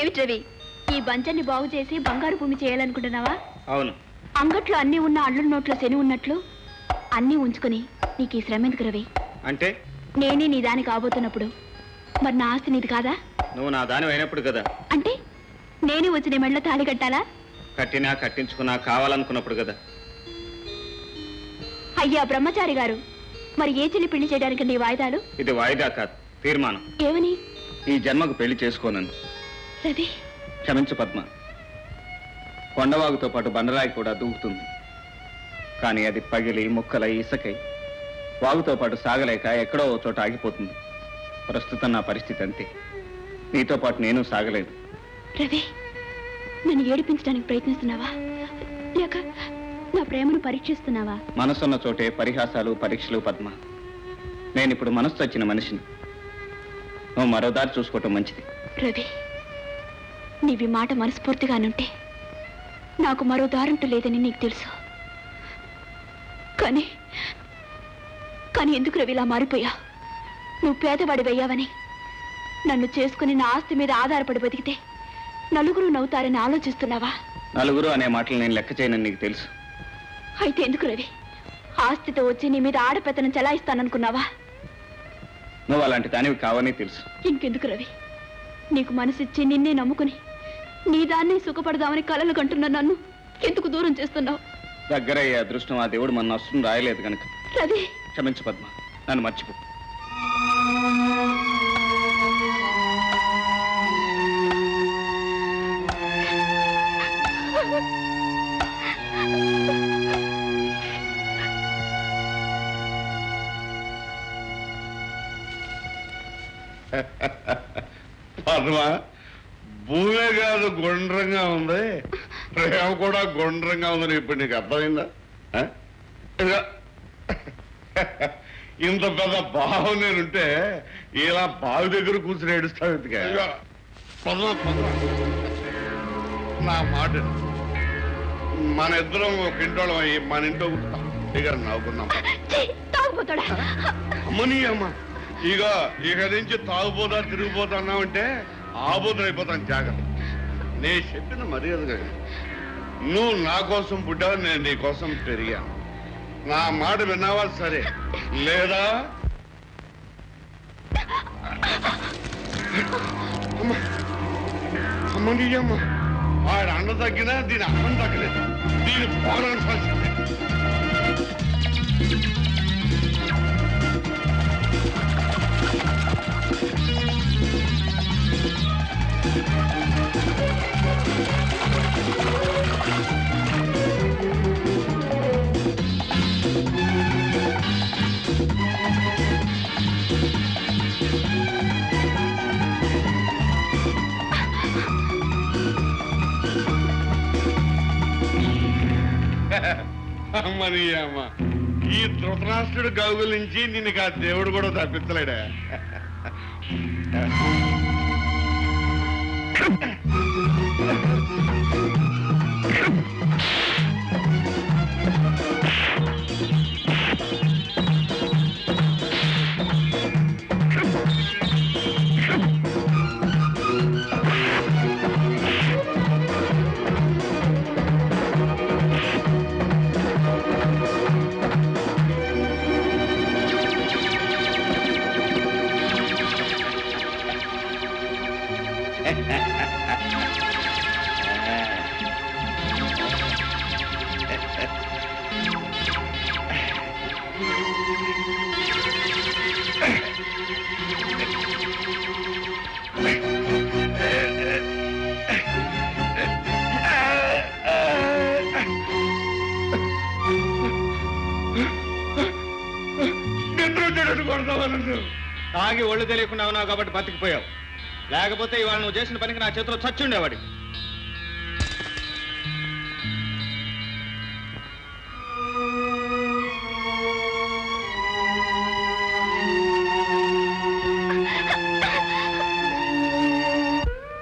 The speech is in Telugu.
ఏమిటి రవి? ఈ బంచాన్ని బాగు చేసి బంగారు భూమి చేయాలనుకుంటున్నావా? అవును. అంగట్లో అన్ని ఉన్న అల్లుల నోట్లో శని ఉన్నట్లు అన్నీ ఉంచుకుని నీకు ఈ శ్రమ ఎందుకు రవి? అంటే? నేనే నీ దాని కాబోతున్నప్పుడు. మరి నా ఆస్తి నీది కాదా? నువ్వు నా దాని అయినప్పుడు కదా. అంటే నేనే వచ్చి నీ మెళ్ళ తాళి కట్టాలా? కట్టినా కట్టించుకున్నా కావాలనుకున్నప్పుడు కదా. అయ్యా బ్రహ్మచారి గారు మరి ఏ చెల్లి పెళ్ళి చేయడానికి నీ వాయిదాలు? ఇది వాయిదా కాదు తీర్మానం. ఏమని? ఈ జన్మకు పెళ్ళి చేసుకోనని. రవి. క్షమించు పద్మ. కొండవాగుతో పాటు బండరాయి కూడా దూకుతుంది కానీ అది పగిలి ముక్కలై ఇసకై. వాగుతో పాటు సాగలేక ఎక్కడో ఓ చోట ఆగిపోతుంది. ప్రస్తుతం నా పరిస్థితి అంతే. నీతో పాటు నేను సాగలేదు. రవి నన్ను ఏడిపించడానికి ప్రయత్నిస్తున్నావా? లేక నా ప్రేమను పరీక్షిస్తున్నావా? మనసున్న చోటే పరిహాసాలు పరీక్షలు పద్మ. నేను ఇప్పుడు మనసు వచ్చిన మనిషిని. నువ్వు మరో దారి చూసుకోవటం మంచిది. రవి నీవి మాట మనస్ఫూర్తిగానుంటే నాకు మరో దారంటూ లేదని నీకు తెలుసు. కానీ కానీ ఎందుకు రవి ఇలా మారిపోయా? నువ్వు పేదవాడి వెయ్యావని నన్ను చేసుకుని నా ఆస్తి మీద ఆధారపడి బతికితే నలుగురు నవ్వుతారని ఆలోచిస్తున్నావా? నలుగురు అనే మాటలు నేను లెక్క చేయనని నీకు తెలుసు. అయితే ఎందుకు రవి? ఆస్తితో వచ్చి నీ మీద ఆడపెత్తనం చెలాయిస్తాననుకున్నావా? నువ్వు అలాంటి దానివి కావని తెలుసు. ఇంకెందుకు రవి? నీకు మనసిచ్చి నిన్నే నమ్ముకుని నీ దాన్ని సుఖపడదామని కలలు కంటున్న నన్ను ఎందుకు దూరం చేస్తున్నావు? దగ్గరయ్యే అదృష్టం ఆ దేవుడు మన నష్టం రాయలేదు కనుక. రవి. క్షమించు పద్మ. నన్ను మర్చిపో. పద్మ. భూమే కాదు గుండ్రంగా ఉంది. ప్రేమ కూడా గుండ్రంగా ఉందని ఇప్పుడు నీకు అర్థమైందా. ఇంత పెద్ద బావు నేనుంటే ఇలా బావి దగ్గర కూర్చుని ఏడుస్తావు ఎందుకే? నా మాట. మన ఇద్దరం ఒక ఇంటోళ్ళం అయ్యి మన ఇంట్లో కూర్చుంటాం ఇక నవ్వుకున్నాం అమ్మని అమ్మ ఇక ఇక నుంచి తాగుపోతా తిరిగిపోతా అన్నావంటే ఆబోతులు జాగ్రత్త. నేను చెప్పిన మర్యాదగా నువ్వు నా కోసం పుట్టావు నేను నీ కోసం పెరిగాను. నా మాట విన్నావా? సరే. లేదా? అమ్మ. అమ్మని అన్న తగ్గినా దీని అన్నం తగ్గలేదు. దీని పోరాడు పరిస్థితి అమ్మని అమ్మ. ఈ ధృతరాష్ట్రుడు గౌగుల నుంచి నిన్ను ఆ దేవుడు కూడా తప్పించలేడా. తాగి ఒళ్ళు తెలియకుండా ఉన్నావు కాబట్టి బతికిపోయావు లేకపోతే ఇవాళ నువ్వు చేసిన పనికి నా చేతిలో చచ్చి ఉండేవాడు